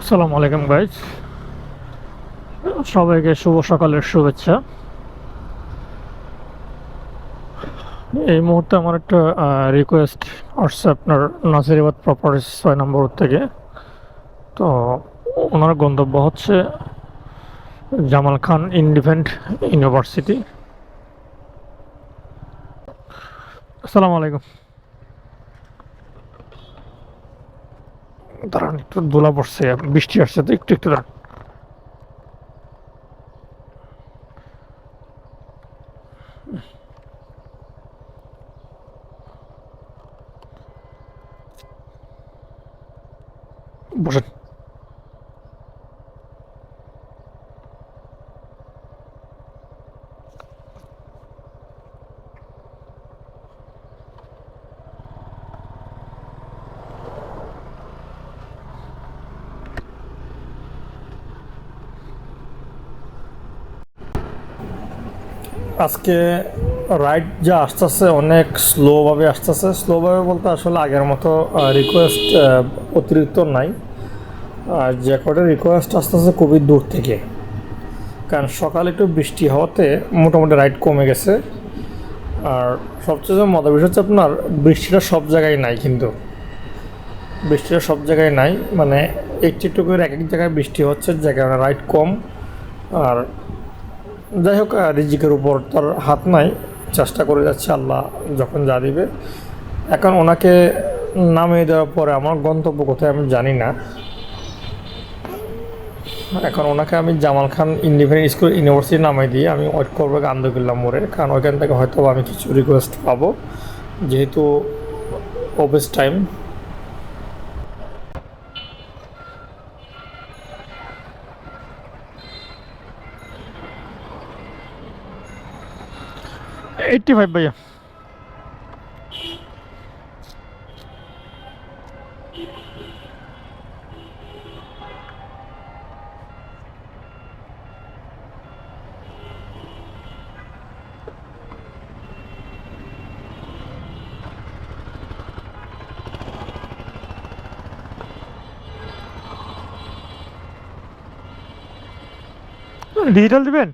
আসসালামু আলাইকুম গাইজ সবাইকে শুভ সকালের শুভেচ্ছা। এই মুহূর্তে আমার একটা রিকোয়েস্ট আসছে আপনার নাসিরাবাদ প্রপার্টিস ছয় নম্বর থেকে। তো ওনার গন্তব্য হচ্ছে জামাল খান ইন্ডিপেন্ডেন্ট ইউনিভার্সিটি। আসসালামু আলাইকুম। দাঁড়ান একটু দোলা পড়ছে বৃষ্টি আসছে তো একটু একটু দাঁড়ান। বসেন। আজকে রাইড যা আসতেছে অনেক স্লোভাবে আসতেছে। স্লোভাবে বলতে আসলে আগের মতো রিকোয়েস্ট অতিরিক্ত নাই। আর যে কটা রিকোয়েস্ট আসতেছে খুবই দূর থেকে। কারণ সকালে একটু বৃষ্টি হওয়াতে মোটামুটি রাইড কমে গেছে। আর সবচেয়ে মজার বিষয় হচ্ছে আপনার বৃষ্টিটা সব জায়গায় নাই কিন্তু। বৃষ্টিটা সব জায়গায় নাই। মানে একটু একটু করে এক এক জায়গায় বৃষ্টি হচ্ছে, যে কারণে রাইড কম। আর যাই হোক রিজিকের উপর তার হাত নাই। চেষ্টা করে যাচ্ছে, আল্লাহ যখন যা দিবে। এখন ওনাকে নামিয়ে দেওয়ার পরে আমার গন্তব্য কোথায় আমি জানি না। এখন ওনাকে আমি Jamal Khan independent school university নামাই দিয়ে আমি ওয়েট করব আন্দোকিল্লা মোড়ে। কারণ ওইখান থেকে হয়তো আমি কিছু রিকোয়েস্ট পাবো। যেহেতু অফিস টাইম এইটটি ফাইভ ভাইয়া ডিজিটাল দিবেন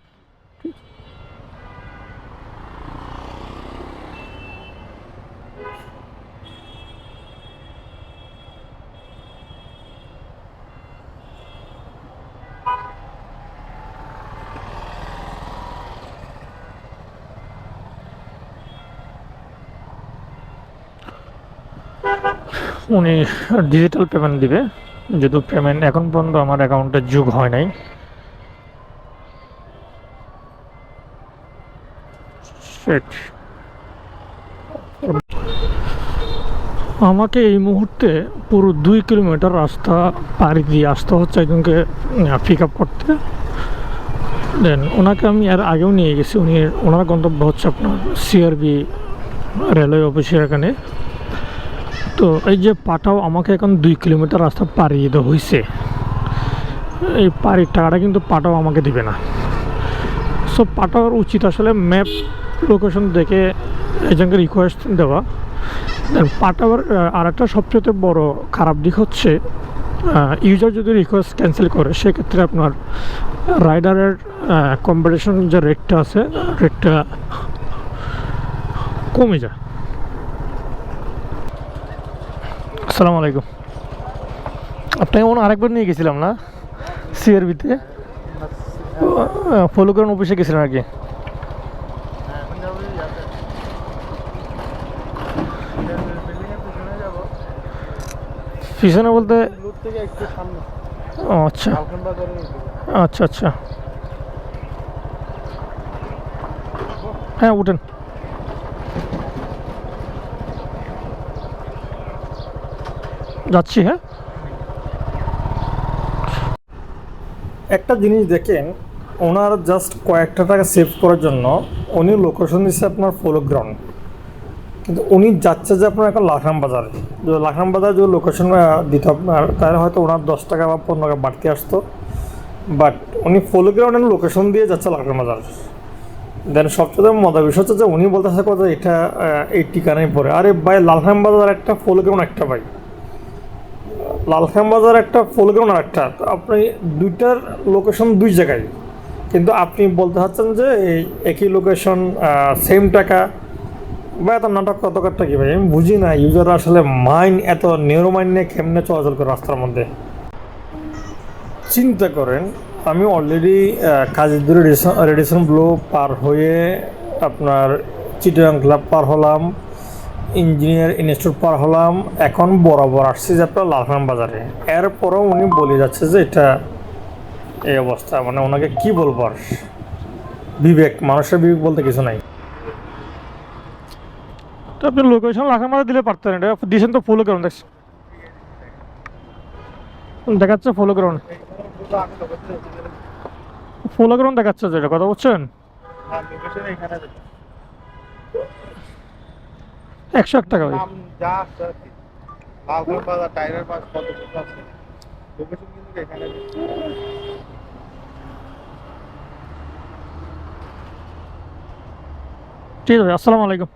উনি ডিজিটাল পেমেন্ট দিবে। যেহেতু পেমেন্ট এখন পর্যন্ত আমার অ্যাকাউন্টে যোগ হয় নাই. আমাকে এই মুহূর্তে পুরো দুই কিলোমিটার রাস্তা পাড়ি দিয়ে আসতে হচ্ছে একজনকে পিক আপ করতে। দেন ওনাকে আমি আর আগেও নিয়ে গেছি। উনি, ওনার গন্তব্য হচ্ছে আপনার সিআরবি রেলওয়ে অফিসের এখানে। তো এই যে পাটাও আমাকে এখন দুই কিলোমিটার রাস্তা পাড়ি দিতে হয়েছে এই পাড়ির টাকাটা কিন্তু পাটাও আমাকে দিবে না। সো পাটাওয়ার উচিত আসলে ম্যাপ লোকেশন দেখে একজনকে রিকোয়েস্ট দেওয়া। পাটাওয়ার আর একটা সবচেয়ে বড় খারাপ দিক হচ্ছে ইউজার যদি রিকোয়েস্ট ক্যান্সেল করে, সেক্ষেত্রে আপনার রাইডারের কম্পিটিশন যে রেটটা আছে রেটটা কমে যায়। আসসালামু আলাইকুম। আপনাকে মনে আরেকবার নিয়ে গেছিলাম না? সিআরবিতে? ফলো করেন অফিসে গেছিলেন আর কি। পিছনে বলতে আচ্ছা। আচ্ছা আচ্ছা। হ্যাঁ উঠেন। যাচ্ছি হ্যাঁ। একটা জিনিস দেখেন, ওনার জাস্ট কয়েকটা টাকা সেভ করার জন্য উনি লোকেশন দিচ্ছে আপনার ফলো গ্রাউন্ড কিন্তু উনি যাচ্ছে যে আপনার এখন লাখরাম বাজারে। যে লাখরাম বাজার যদি লোকেশন দিত আপনার তাহলে হয়তো ওনার দশ টাকা বা পনেরো টাকা বাড়তি আসতো। বাট উনি ফলো গ্রাউন্ডের লোকেশন দিয়ে যাচ্ছে লাখরাম বাজার। দেন সবচেয়ে মজার বিষয় হচ্ছে যে উনি বলতেছে কথা এটা এই ঠিকানায় পড়ে। আরে ভাই লালহাম বাজার একটা ফলো গ্রাউন্ড একটা ভাই। লালখান বাজার একটা ফলগ্রাউন্ড আর একটা। আপনি দুইটার লোকেশন দুই জায়গায়। কিন্তু আপনি বলতে চাচ্ছেন যে এই একই লোকেশন সেম টাকা। বা এত নাটক কতকারটা কি ভাই? আমি বুঝি না ইউজার আসলে মাইন্ড এত নিউরো মাইন্ড নিয়ে কেমনে চলাচল করে রাস্তার মধ্যে? চিন্তা করেন, আমি অলরেডি কাজীদুর রেডিসন ব্লু পার হয়ে আপনার চিটাং ক্লাব পার হলাম। ইঞ্জিনিয়ার ইনস্টিটিউট পার হলাম, এখন বরাবর আসছি যে আপনার লালখান বাজারে। এরপরেও উনি বলে যাচ্ছে যে এটা এই অবস্থা মানে ওনাকে কি বলব আর? বিবেক, মানুষের বিবেক বলতে কিছু নাই। তো আপনি লোকেশন লালখান বাজার দিলে পারতেন, এটা দিয়েছেন তো ফুল গ্রাউন্ড দেখছি দেখাচ্ছে ফুল লোকেশন ফুল গ্রাউন্ড দেখাচ্ছে যেটা কথা বলছেন? লোকেশন কিন্তু এখানে দেবো। ঠিক আছে আসসালামু আলাইকুম।